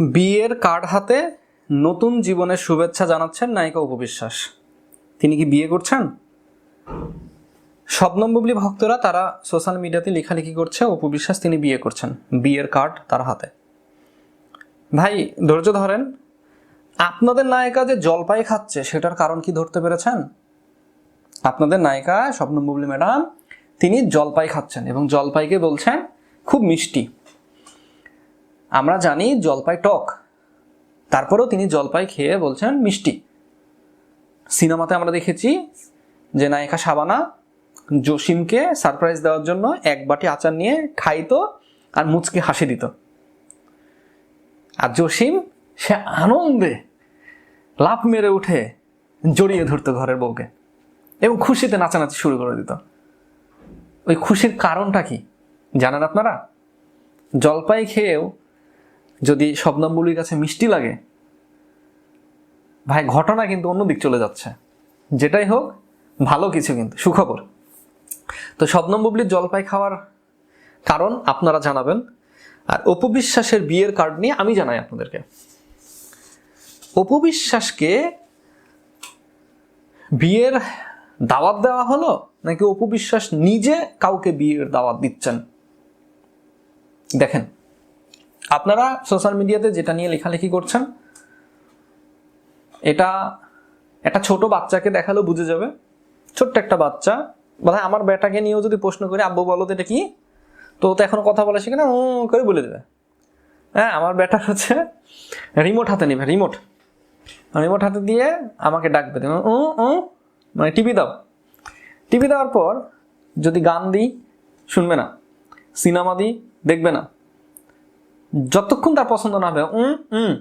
বিয়ের কার্ড হাতে নতুন জীবনের শুভেচ্ছা জানাচ্ছেন নায়িকা উপবিশ্বাস। তিনি কি বিয়ে করছেন? শবনম ভক্তরা তারা সোশ্যাল মিডিয়াতে লেখালেখি করছে, উপবিশ্বাস তিনি বিয়ে করছেন, বিয়ের কার্ড তার হাতে। ভাই, ধৈর্য ধরেন, আপনাদের নায়িকা যে জলপাই খাচ্ছে, সেটার কারণ কি ধরতে পেরেছেন? আপনাদের নায়িকা বুবলি ম্যাডাম, তিনি জলপাই খাচ্ছেন এবং জলপাইকে বলছেন, খুব মিষ্টি। আমরা জানি জলপাই টক। তারপরেও তিনি জলপাই খেয়ে বলছেন মিষ্টি। সিনেমাতে আমরা দেখেছি যে নায়িকা সাবানা জসিমকে সারপ্রাইজ দেওয়ার জন্য এক বাটি আচার নিয়ে খাইতো আর মুচকে হাসি দিত। আর জসিম, সে আনন্দে লাফ মেরে উঠে জড়িয়ে ধরতো ঘরের বউকে এবং খুশিতে নাচানাচি শুরু করে দিত। ওই খুশির কারণটা কি জানেন আপনারা? জলপাই খেয়েও যদি শবনম্বুলির কাছে মিষ্টি লাগে, ভাই, ঘটনা কিন্তু অন্যদিক চলে যাচ্ছে। যেটাই হোক, ভালো কিছু কিন্তু, সুখবর। তো শবনম জলপাই খাওয়ার কারণ আপনারা জানাবেন, আর অপবিশ্বাসের বিয়ের কার্ড নিয়ে আমি জানাই আপনাদেরকে। অপবিশ্বাসকে বিয়ের দাওয়াত দেওয়া হলো, নাকি অপবিশ্বাস নিজে কাউকে বিয়ের দাওয়াত দিচ্ছেন? দেখেন। আপনারা সোশ্যাল মিডিয়াতে যেটা নিয়ে লেখালেখি করছেন, এটা একটা ছোট বাচ্চাকে দেখালেও বুঝে যাবে। ছোট্ট একটা বাচ্চা। বলে আমার বেটাকে নিয়েও যদি প্রশ্ন করি, আব্বু বলো তো এটা কি? তো তো এখন কথা বলা শিখে না, ও করে বলে দেবে। হ্যাঁ আমার বেটা হচ্ছে রিমোট হাতে নেবে, রিমোট। রিমোট হাতে দিয়ে আমাকে ডাকবে। ও ও মানে টিভি দাও। টিভি দেওয়ার পর যদি গান দিই, শুনবে না। সিনেমা দিই, দেখবে না। যতক্ষণ তার পছন্দ না হবে, উম উম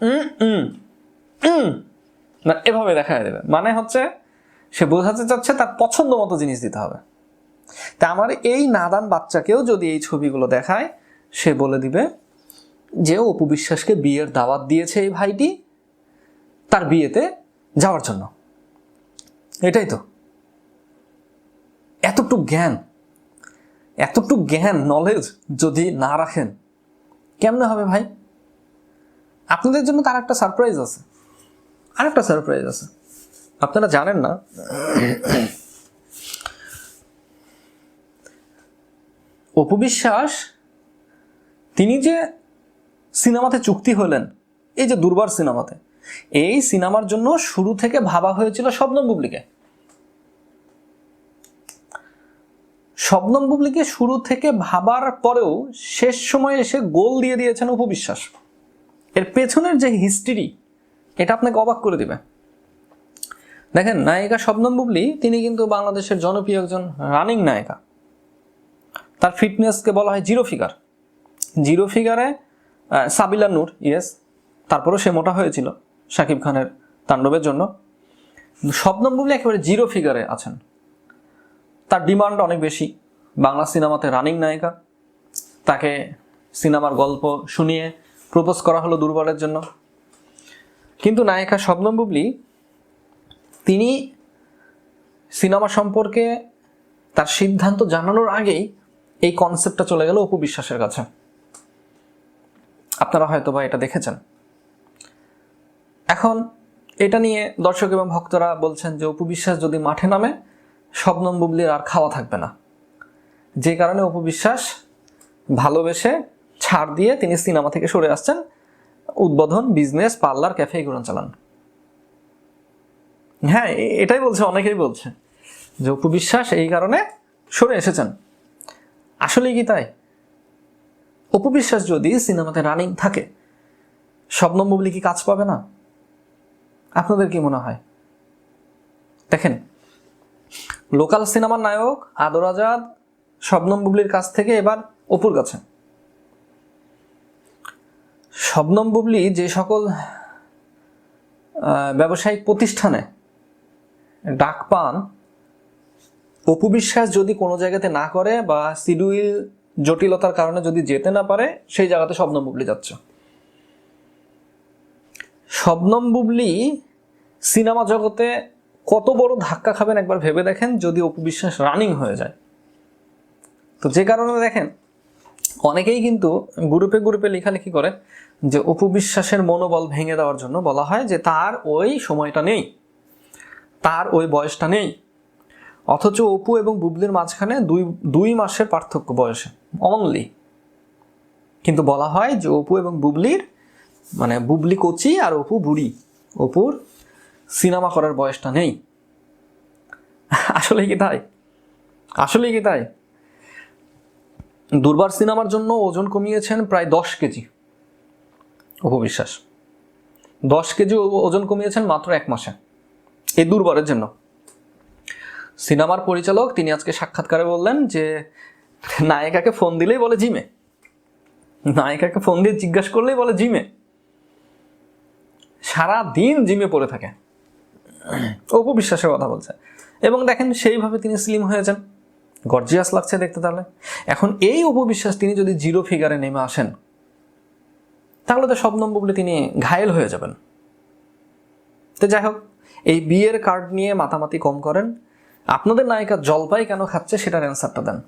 উম উম উম, না, এভাবে দেখা দেবে মানে হচ্ছে, সে বোঝাতে চাচ্ছে তার পছন্দ মতো জিনিস দিতে হবে। তা আমার এই নাদান বাচ্চাকেও যদি এই ছবিগুলো দেখায়, সে বলে দিবে যে অপু বিশ্বাসকে বিয়ের দাওয়াত দিয়েছে এই ভাইটি তার বিয়েতে যাওয়ার জন্য। এটাই তো। এতটুক জ্ঞান এতটুক জ্ঞান নলেজ যদি না রাখেন কেমনে হবে ভাই? আপনাদের জন্য তার একটা সারপ্রাইজ আছে। আরেকটা সারপ্রাইজ আছে। আপনারা জানেন না অপবিশ্বাস তিনি যে সিনেমাতে চুক্তি হলেন, এই যে দুর্বার সিনেমাতে, এই সিনেমার জন্য শুরু থেকে ভাবা হয়েছিল শবনম বুবলিকে। শবনম বুবলিকে শুরু থেকে ভাবার পরেও শেষ সময়ে এসে গোল দিয়ে দিয়েছেন উপবিশ্বাস এর পেছনের যে হিস্ট্রি এটা আপনাকে অবাক করে দিবে। দেখেন, নায়িকা শবনম বুবলি, তিনি কিন্তু বাংলাদেশের জনপ্রিয় একজন রানিং নায়িকা। তার ফিটনেসকে বলা হয় জিরো ফিগার জিরো ফিগারে সাবিলা নূর ইয়েস তারপরেও সে মোটা হয়েছিল শাকিব খানের তাণ্ডবের জন্য। শবনম বুবলি একেবারে জিরো ফিগারে আছেন। তার ডিমান্ড অনেক বেশি। বাংলা সিনেমাতে রানিং নায়িকা। তাকে সিনেমার গল্প শুনিয়ে প্রপোজ করা হলো দুর্বলের জন্য। কিন্তু নায়িকা শবনম বুবলি, তিনি সিনেমা সম্পর্কে তার সিদ্ধান্ত জানানোর আগেই এই কনসেপ্টটা চলে গেল অপু বিশ্বাসের কাছে। আপনারা হয়তো বা এটা দেখেছেন। এখন এটা নিয়ে দর্শক এবং ভক্তরা বলছেন যে, অপু বিশ্বাস যদি মাঠে নামে শবনম বুবলির আর খাওয়া থাকবে না। যে কারণে অপু বিশ্বাস ভালোবেসে ছাড় দিয়ে তিনি সিনেমা থেকে সরে আসছেন। উদ্বোধন, বিজনেস, পার্লার, ক্যাফে এগুলো চালান। হ্যাঁ এটাই বলছে, অনেকেই বলছে যে অপু বিশ্বাস এই কারণে সরে এসেছেন। আসলেই কি তাই? অপু বিশ্বাস যদি সিনেমাতে রানিং থাকে, শবনম বুবলি কি কাজ পাবে না? আপনাদের কি মনে হয়? দেখেন লোকাল সিনেমার নায়ক আদর আজাদ, শবনম বুবলির কাছ থেকে এবার অপুর কাছে। শবনম বুবলি যে সকল ব্যবসায়িক প্রতিষ্ঠানে ডাক পান, অপু বিশ্বাস যদি কোনো জায়গাতে না করে বা সিডুইল জটিলতার কারণে যদি যেতে না পারে, সেই জায়গাতে শবনম বুবলি যাচ্ছে। শবনম বুবলি সিনেমা জগতে কত বড় ধাক্কা খাবেন একবার ভেবে দেখেন যদি অপু বিশ্বাস রানিং হয়ে যায়। তো যে কারণে দেখেন, অনেকেই কিন্তু গ্রুপে গ্রুপে লেখালেখি করে যে অপু বিশ্বাসের মনোবল ভেঙে দেওয়ার জন্য বলা হয় যে তার ওই সময়টা নেই, তার ওই বয়সটা নেই। অথচ অপু এবং বুবলির মাঝখানে দুই দুই মাসের পার্থক্য বয়সে অনলি কিন্তু বলা হয় যে অপু এবং বুবলির মানে বুবলি কচি আর অপু বুড়ি, অপুর সিনেমা করার বয়সটা নেই। আসলে কি তাই? আসলে কি তাই? দুর্বার সিনেমার জন্য ওজন কমিয়েছেন প্রায় দশ কেজি। অপবিশ্বাস দশ কেজি ওজন কমিয়েছেন মাত্র এক মাসে। এই দুর্বারের জন্য। সিনেমার পরিচালক তিনি আজকে সাক্ষাৎকারে বললেন যে, নায়িকাকে ফোন দিলেই বলে জিমে। নায়িকাকে ফোন দিয়ে জিজ্ঞাসা করলেই বলে জিমে। সারা দিন জিমে পড়ে থাকে। অপু বিশ্বাসের কথা বলছে। এবং দেখেন সেইভাবে তিনি স্লিম হয়েছেন গর্জিয়াস লাগছে দেখতে তাহলে। এখন এই অপবিশ্বাস তিনি যদি জিরো ফিগারে নেমে আসেন, তাহলে তো শবনম বুবলি তিনি ঘায়েল হয়ে যাবেন। তো যাই হোক, এই বিয়ের কার্ড নিয়ে মাতামাতি কম করেন। আপনাদের নায়িকা জলপাই কেন খাচ্ছে সেটার অ্যান্সারটা দেন।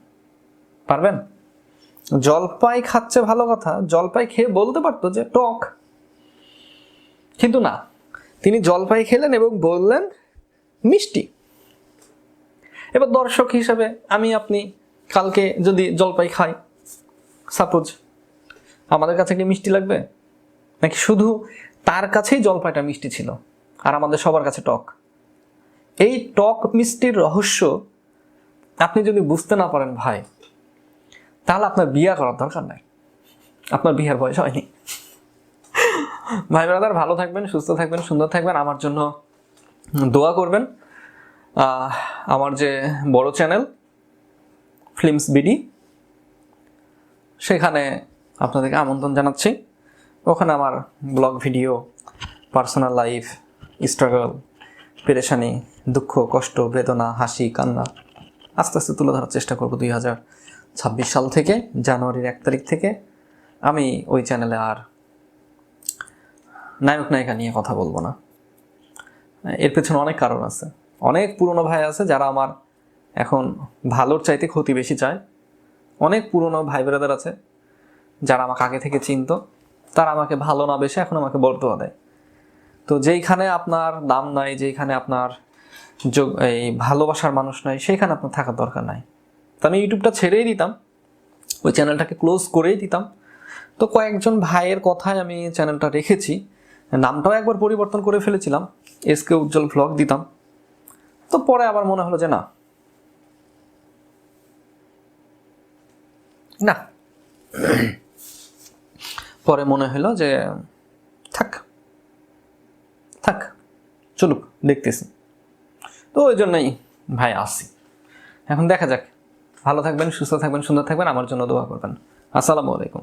পারবেন? জলপাই খাচ্ছে ভালো কথা। জলপাই খেয়ে বলতে পারতো যে টক। কিন্তু না। তিনি জলপাই খেলেন এবং বললেন, মিষ্টি। এবার দর্শক হিসাবে আমি, আপনি কালকে যদি জলপাই খাই, সাপোজ আমাদের কাছে কি মিষ্টি লাগবে? নাকি শুধু তার কাছেই জলপাইটা মিষ্টি ছিল আর আমাদের সবার কাছে টক? এই টক মিষ্টির রহস্য আপনি যদি বুঝতে না পারেন ভাই, তাহলে আপনার বিয়ে করার দরকার নাই। আপনার বিয়ের বয়স হয়নি। ভাই ব্রাদার, ভালো থাকবেন, সুস্থ থাকবেন, সুন্দর থাকবেন। আমার জন্য দোয়া করবেন। আমার যে বড় চ্যানেল, ফিল্মস বিডি, সেখানে আপনাদেরকে আমন্ত্রণ জানাচ্ছি। ওখানে আমার blog video, personal life struggle পেরেশানি, দুঃখ, কষ্ট, বেদনা, হাসি, কান্না, আস্তে আস্তে তুলে ধরার চেষ্টা করব দুই হাজার ছাব্বিশ সাল থেকে, জানুয়ারির এক তারিখ থেকে। আমি ওই চ্যানেলে আর নায়ক নায়িকা নিয়ে কথা বলব না। এর পেছনে অনেক কারণ আছে। অনেক পুরনো ভাই আছে যারা আমার এখন ভালোর চাইতে ক্ষতি বেশি চায়। অনেক পুরনো ভাই ব্রাদার আছে যারা আমাকে আগে থেকে চিনত। তারা আমাকে ভালো না বেশি এখন আমাকে বর্তমান দেয়। তো যেইখানে আপনার দাম নাই, যেইখানে আপনার যোগ- এই ভালোবাসার মানুষ নাই, সেইখানে আপনার থাকার দরকার নাই। তো আমি ইউটিউবটা ছেড়েই দিতাম। ওই চ্যানেলটাকে ক্লোজ করেই দিতাম। তো কয়েকজন ভাইয়ের কথায় আমি চ্যানেলটা রেখেছি। নামটাও একবার পরিবর্তন করে ফেলেছিলাম। এসকে উজ্জ্বল ভ্লগ দিতাম। তো পরে আবার মনে হলো যে না। না। পরে মনে হলো যে থাক। থাক। চলুক, দেখতেছি। তো ওই জন্যই ভাই আসি এখন দেখা যাক। ভালো থাকবেন, সুস্থ থাকবেন, সুন্দর থাকবেন, আমার জন্য দোয়া করবেন। আসসালামু আলাইকুম।